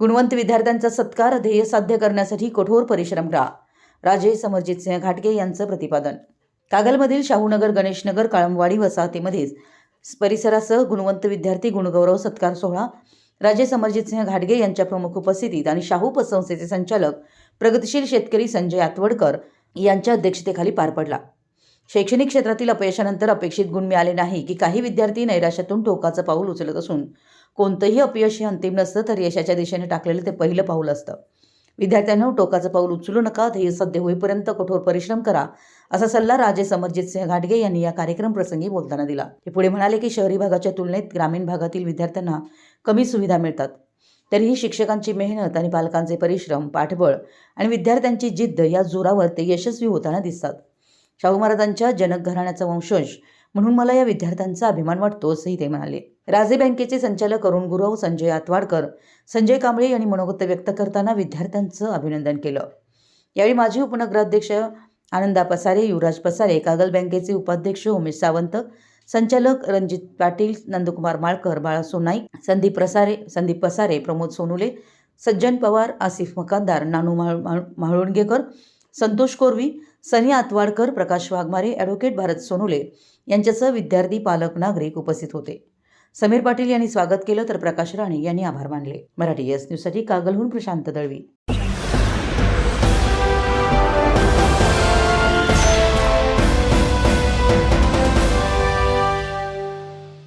गुणवंत विद्यार्थ्यांचा सत्कार ध्येय साध्य करण्यासाठी कठोर परिश्रम करा. राजे समरजित सिंह घाटगे यांचं प्रतिपादन. कागलमधील शाहूनगर गणेशनगर काळमवाडी वसाहतीमध्येच परिसरासह गुणवंत विद्यार्थी गुणगौरव सत्कार सोहळा. राजे समरजित सिंह घाटगे यांच्या प्रमुख उपस्थितीत आणि शाहू पतसंस्थेचे संचालक प्रगतिशील शेतकरी संजय आतवडकर यांच्या अध्यक्षतेखाली पार पडला. शैक्षणिक क्षेत्रातील अपयशानंतर अपेक्षित गुण मिळाले नाही की काही विद्यार्थी नैराश्यातून टोकाचं पाऊल उचलत असून कोणतंही अपयश हे अंतिम नसतं तर यशाच्या दिशेने टाकलेलं ते पहिलं पाऊल असतं. विद्यार्थ्यांना टोकाचं पाऊल उचलू नका ध्येय सध्या होईपर्यंत कठोर परिश्रम करा असा सल्ला राजे समरजित सिंह घाटगे यांनी या कार्यक्रम प्रसंगी बोलताना दिला. ते पुढे म्हणाले की शहरी भागाच्या तुलनेत ग्रामीण भागातील विद्यार्थ्यांना कमी सुविधा मिळतात. तरीही शिक्षकांची मेहनत आणि पालकांचे परिश्रम पाठबळ आणि विद्यार्थ्यांची जिद्द या जोरावर ते यशस्वी होताना दिसतात. शाहू महाराजांच्या जनक घराण्याचा वंशज म्हणून मला या विद्यार्थ्यांचा अभिमान वाटतो असंही ते म्हणाले. राजे बँकेचे संचालक अरुण गुरव संजय आतवाडकर संजय कांबळे यांनी मनोगत व्यक्त करताना विद्यार्थ्यांचं अभिनंदन केलं. यावेळी माजी उपनगराध्यक्ष आनंदा पसारे युवराज पसारे कागल बँकेचे उपाध्यक्ष उमेश सावंत संचालक रणजित पाटील नंदकुमार माळकर बाळा सोनाईक संदीप प्रसारे संदीप पसारे प्रमोद सोनुले सज्जन पवार आसिफ मकानदार नानू माळ माळ- म्हाळुणगेकर संतोष कोरवी सनी आतवाडकर प्रकाश वाघमारे ॲडव्होकेट भारत सोनुले यांच्यासह विद्यार्थी पालक नागरिक उपस्थित होते. समीर पाटील यांनी स्वागत केलं तर प्रकाश राणे यांनी आभार मानले. मराठी एस न्यूजसाठी कागलहून प्रशांत दळवी.